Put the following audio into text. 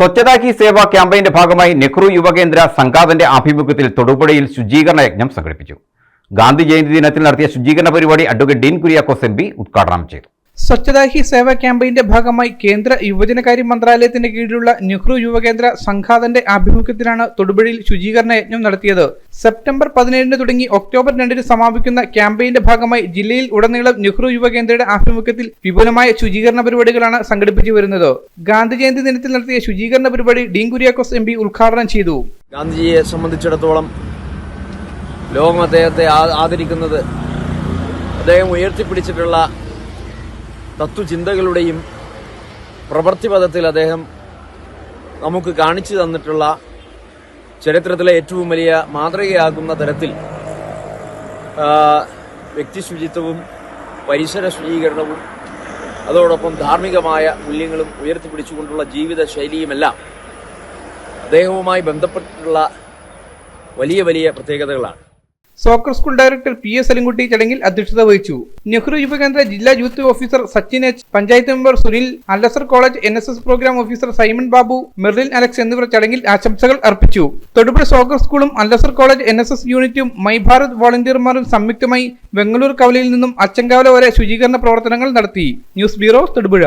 സ്വച്ഛതാ ഹി സേവ ക്യാമ്പയിന്റെ ഭാഗമായി നെഹ്റു യുവകേന്ദ്ര സംഘാതന്റെ ആഭിമുഖ്യത്തിൽ തൊടുപുഴയിൽ ശുചീകരണ യജ്ഞം സംഘടിപ്പിച്ചു. ഗാന്ധി ജയന്തി ദിനത്തിൽ നടത്തിയ ശുചീകരണ പരിപാടി അഡ്വക്കേറ്റ് ഡീൻ കുര്യാക്കോസ് എം ഉദ്ഘാടനം ചെയ്തു. സ്വച്ഛതാ ഹി സേവ ക്യാമ്പയിന്റെ ഭാഗമായി കേന്ദ്ര യുവജനകാര്യ മന്ത്രാലയത്തിന്റെ കീഴിലുള്ള നെഹ്റു യുവകേന്ദ്ര സംഘാതന്റെ ആഭിമുഖ്യത്തിലാണ് തൊടുപുഴയിൽ ശുചീകരണ യജ്ഞം നടത്തിയത്. സെപ്റ്റംബർ പതിനേഴിന് തുടങ്ങി ഒക്ടോബർ രണ്ടിന് സമാപിക്കുന്ന ക്യാമ്പയിന്റെ ഭാഗമായി ജില്ലയിൽ ഉടനീളം നെഹ്റു യുവകേന്ദ്രയുടെ ആഭിമുഖ്യത്തിൽ വിപുലമായ ശുചീകരണ പരിപാടികളാണ് സംഘടിപ്പിച്ചു വരുന്നത്. ഗാന്ധി ജയന്തി ദിനത്തിൽ നടത്തിയ ശുചീകരണ പരിപാടി ഡീൻ കുര്യാക്കോസ് എം ഉദ്ഘാടനം ചെയ്തു. ഗാന്ധിജിയെ സംബന്ധിച്ചിടത്തോളം ലോകം അദ്ദേഹത്തെ ആദരിക്കുന്നത് അദ്ദേഹം ഉയർത്തിപ്പിടിച്ചിട്ടുള്ള തത്വചിന്തകളുടെയും പ്രവൃത്തിപഥത്തിൽ അദ്ദേഹം നമുക്ക് കാണിച്ചു തന്നിട്ടുള്ള ചരിത്രത്തിലെ ഏറ്റവും വലിയ മാതൃകയാകുന്ന തരത്തിൽ വ്യക്തി ശുചിത്വവും പരിസര ശുചീകരണവും അതോടൊപ്പം ധാർമ്മികമായ മൂല്യങ്ങളും ഉയർത്തിപ്പിടിച്ചുകൊണ്ടുള്ള ജീവിത ശൈലിയുമെല്ലാം അദ്ദേഹവുമായി ബന്ധപ്പെട്ടിട്ടുള്ള വലിയ വലിയ പ്രത്യേകതകളാണ്. Soccer school director P S Alinkutty ചടങ്ങിൽ അധ്യക്ഷത വഹിച്ചു. നെഹ്റു യുവകേന്ദ്ര ജില്ലാ youth officer Sachin H panchayat member Sunil Al Azhar college N S S program officer Simon Babu Merlin Alex എന്നിവർ ചടങ്ങിൽ ആശംസകൾ അർപ്പിച്ചു. തൊടുപുഴ സോക്കർ സ്കൂളും Al Azhar college N S S യൂണിറ്റും മൈ ഭാരത് വോളണ്ടിയർമാരും സംയുക്തമായി ബംഗളൂർ കവലയിൽ നിന്നും അച്ചങ്കാവല വരെ ശുചീകരണ പ്രവർത്തനങ്ങൾ നടത്തി. News bureau Thodupuzha.